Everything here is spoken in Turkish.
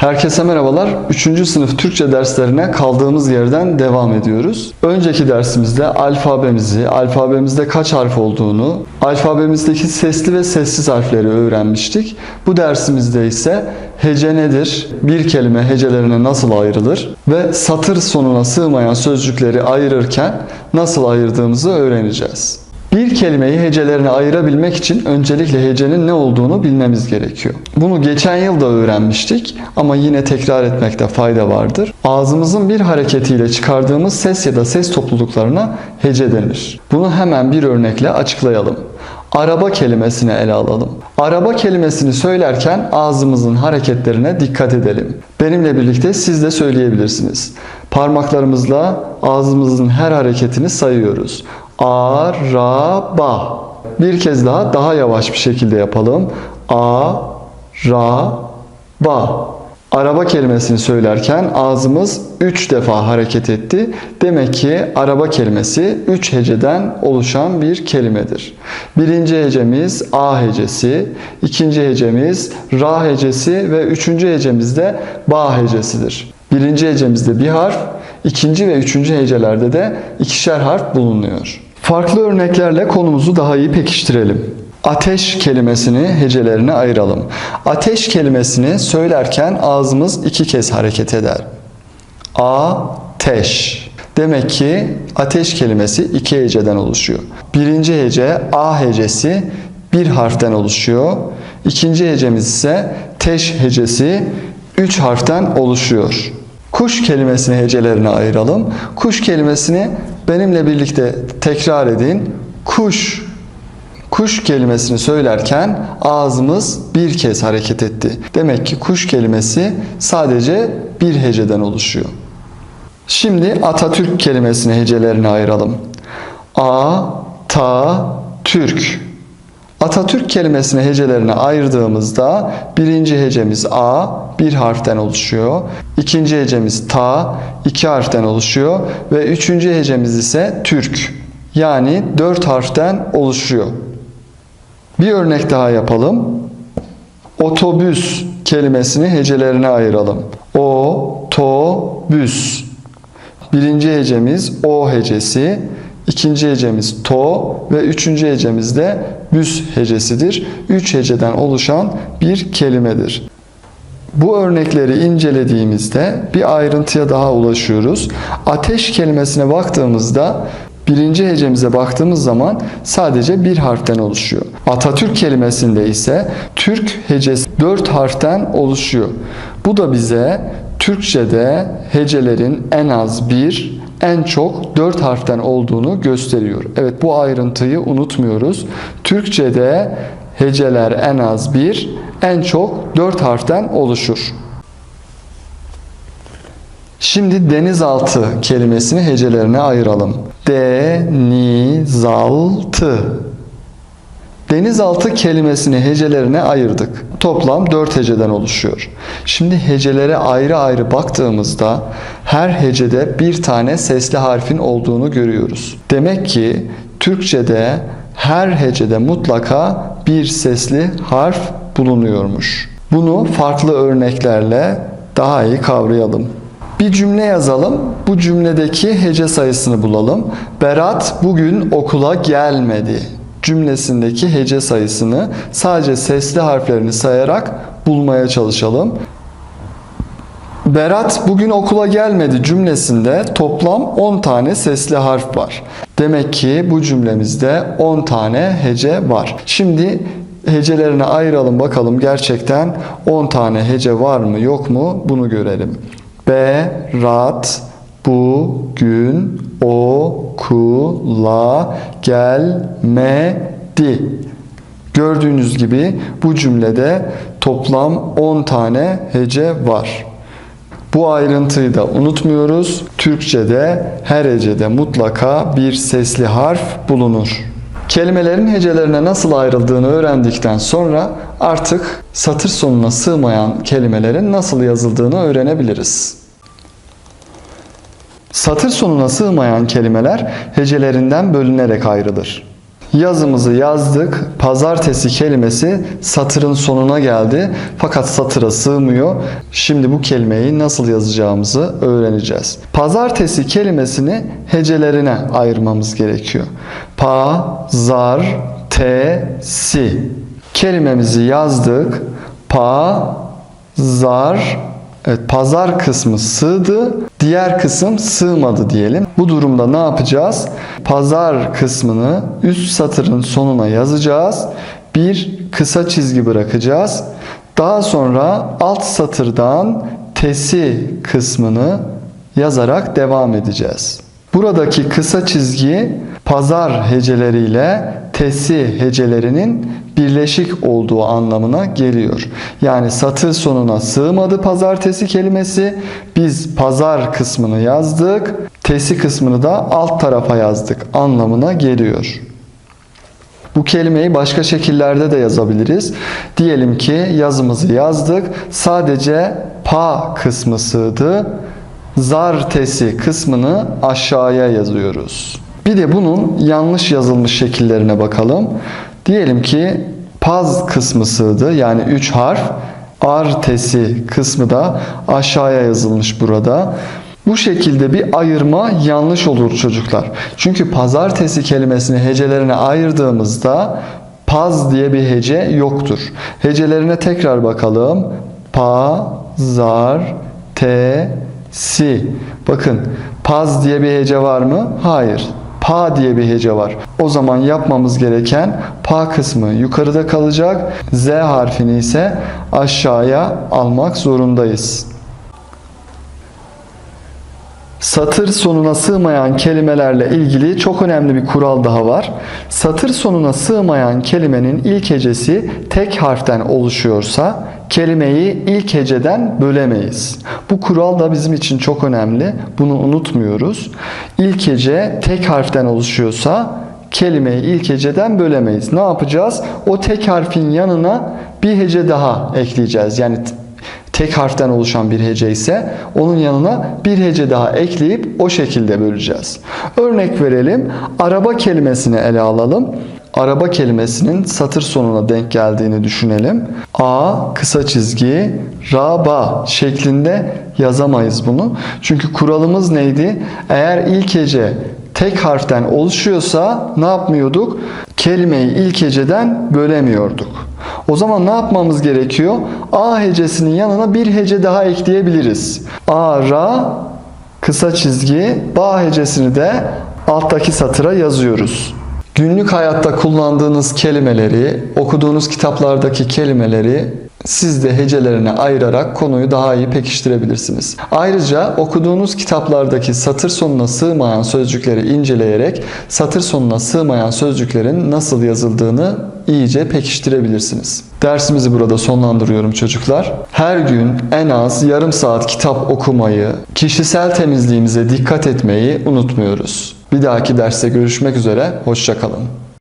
Herkese merhabalar. 3. sınıf Türkçe derslerine kaldığımız yerden devam ediyoruz. Önceki dersimizde alfabemizi, alfabemizde kaç harf olduğunu, alfabemizdeki sesli ve sessiz harfleri öğrenmiştik. Bu dersimizde ise hece nedir, bir kelime hecelerine nasıl ayrılır ve satır sonuna sığmayan sözcükleri ayırırken nasıl ayırdığımızı öğreneceğiz. Bir kelimeyi hecelerine ayırabilmek için öncelikle hecenin ne olduğunu bilmemiz gerekiyor. Bunu geçen yıl da öğrenmiştik ama yine tekrar etmekte fayda vardır. Ağzımızın bir hareketiyle çıkardığımız ses ya da ses topluluklarına hece denir. Bunu hemen bir örnekle açıklayalım. Araba kelimesini ele alalım. Araba kelimesini söylerken ağzımızın hareketlerine dikkat edelim. Benimle birlikte siz de söyleyebilirsiniz. Parmaklarımızla ağzımızın her hareketini sayıyoruz. Araba. Bir kez daha daha yavaş bir şekilde yapalım. A ba. Araba kelimesini söylerken ağzımız 3 defa hareket etti. Demek ki araba kelimesi 3 heceden oluşan bir kelimedir. Birinci hecemiz A hecesi, ikinci hecemiz Ra hecesi ve üçüncü hecemiz de Ba hecesidir. Birinci hecemizde bir harf, ikinci ve üçüncü hecelerde de ikişer harf bulunuyor. Farklı örneklerle konumuzu daha iyi pekiştirelim. Ateş kelimesini hecelerine ayıralım. Ateş kelimesini söylerken ağzımız iki kez hareket eder. Ateş. Demek ki ateş kelimesi iki heceden oluşuyor. Birinci hece A hecesi bir harften oluşuyor. İkinci hecemiz ise teş hecesi üç harften oluşuyor. Kuş kelimesini hecelerine ayıralım. Kuş kelimesini benimle birlikte tekrar edin. Kuş Kuş kelimesini söylerken ağzımız bir kez hareket etti. Demek ki kuş kelimesi sadece bir heceden oluşuyor. Şimdi Atatürk kelimesini hecelerine ayıralım. A, ta, Türk. Atatürk kelimesini hecelerine ayırdığımızda birinci hecemiz A bir harften oluşuyor. İkinci hecemiz ta iki harften oluşuyor. Ve üçüncü hecemiz ise Türk. Yani dört harften oluşuyor. Bir örnek daha yapalım. Otobüs kelimesini hecelerine ayıralım. O, to, büs. Birinci hecemiz O hecesi, ikinci hecemiz to ve üçüncü hecemiz de büs hecesidir. Üç heceden oluşan bir kelimedir. Bu örnekleri incelediğimizde bir ayrıntıya daha ulaşıyoruz. Ateş kelimesine baktığımızda birinci hecemize baktığımız zaman sadece bir harften oluşuyor. Atatürk kelimesinde ise Türk hecesi dört harften oluşuyor. Bu da bize Türkçe'de hecelerin en az bir, en çok dört harften olduğunu gösteriyor. Evet bu ayrıntıyı unutmuyoruz. Türkçe'de heceler en az bir, en çok dört harften oluşur. Şimdi denizaltı kelimesini hecelerine ayıralım. Denizaltı. Denizaltı kelimesini hecelerine ayırdık. Toplam 4 heceden oluşuyor. Şimdi hecelere ayrı ayrı baktığımızda her hecede bir tane sesli harfin olduğunu görüyoruz. Demek ki Türkçe'de her hecede mutlaka bir sesli harf bulunuyormuş. Bunu farklı örneklerle daha iyi kavrayalım. Bir cümle yazalım. Bu cümledeki hece sayısını bulalım. Berat bugün okula gelmedi cümlesindeki hece sayısını sadece sesli harflerini sayarak bulmaya çalışalım. Berat bugün okula gelmedi cümlesinde toplam 10 tane sesli harf var. Demek ki bu cümlemizde 10 tane hece var. Şimdi hecelerine ayıralım bakalım gerçekten 10 tane hece var mı yok mu bunu görelim. Berat bugün okula gelmedi. Gördüğünüz gibi bu cümlede toplam 10 tane hece var. Bu ayrıntıyı da unutmuyoruz. Türkçe'de her hecede mutlaka bir sesli harf bulunur. Kelimelerin hecelerine nasıl ayrıldığını öğrendikten sonra artık satır sonuna sığmayan kelimelerin nasıl yazıldığını öğrenebiliriz. Satır sonuna sığmayan kelimeler hecelerinden bölünerek ayrılır. Yazımızı yazdık. Pazartesi kelimesi satırın sonuna geldi. Fakat satıra sığmıyor. Şimdi bu kelimeyi nasıl yazacağımızı öğreneceğiz. Pazartesi kelimesini hecelerine ayırmamız gerekiyor. Pa, zar, te, si. Kelimemizi yazdık. Pa, zar, Evet, pazar kısmı sığdı, diğer kısım sığmadı diyelim. Bu durumda ne yapacağız? Pazar kısmını üst satırın sonuna yazacağız. Bir kısa çizgi bırakacağız. Daha sonra alt satırdan tesi kısmını yazarak devam edeceğiz. Buradaki kısa çizgi pazar heceleriyle tesi hecelerinin birleşik olduğu anlamına geliyor. Yani satır sonuna sığmadı pazartesi kelimesi. Biz pazar kısmını yazdık. Tesi kısmını da alt tarafa yazdık anlamına geliyor. Bu kelimeyi başka şekillerde de yazabiliriz. Diyelim ki yazımızı yazdık. Sadece pa kısmı sığdı. Zar tesi kısmını aşağıya yazıyoruz. Bir de bunun yanlış yazılmış şekillerine bakalım. Diyelim ki paz kısmı sığdı yani 3 harf. Ar tesi kısmı da aşağıya yazılmış burada. Bu şekilde bir ayırma yanlış olur çocuklar. Çünkü pazartesi kelimesini hecelerine ayırdığımızda paz diye bir hece yoktur. Hecelerine tekrar bakalım. Pa, zar, te, si. Bakın paz diye bir hece var mı? Hayır. Pa diye bir hece var. O zaman yapmamız gereken pa kısmı yukarıda kalacak. Z harfini ise aşağıya almak zorundayız. Satır sonuna sığmayan kelimelerle ilgili çok önemli bir kural daha var. Satır sonuna sığmayan kelimenin ilk hecesi tek harften oluşuyorsa kelimeyi ilk heceden bölemeyiz. Bu kural da bizim için çok önemli. Bunu unutmuyoruz. İlk hece tek harften oluşuyorsa kelimeyi ilk heceden bölemeyiz. Ne yapacağız? O tek harfin yanına bir hece daha ekleyeceğiz. Yani tek harften oluşan bir hece ise onun yanına bir hece daha ekleyip o şekilde böleceğiz. Örnek verelim. Araba kelimesini ele alalım. Araba kelimesinin satır sonuna denk geldiğini düşünelim. A kısa çizgi raba şeklinde yazamayız bunu. Çünkü kuralımız neydi? Eğer ilk hece tek harften oluşuyorsa ne yapmıyorduk? Kelimeyi ilk heceden bölemiyorduk. O zaman ne yapmamız gerekiyor? A hecesinin yanına bir hece daha ekleyebiliriz. A, ra, kısa çizgi, ba hecesini de alttaki satıra yazıyoruz. Günlük hayatta kullandığınız kelimeleri, okuduğunuz kitaplardaki kelimeleri siz de hecelerine ayırarak konuyu daha iyi pekiştirebilirsiniz. Ayrıca okuduğunuz kitaplardaki satır sonuna sığmayan sözcükleri inceleyerek satır sonuna sığmayan sözcüklerin nasıl yazıldığını iyice pekiştirebilirsiniz. Dersimizi burada sonlandırıyorum çocuklar. Her gün en az yarım saat kitap okumayı, kişisel temizliğimize dikkat etmeyi unutmuyoruz. Bir dahaki derste görüşmek üzere, hoşçakalın.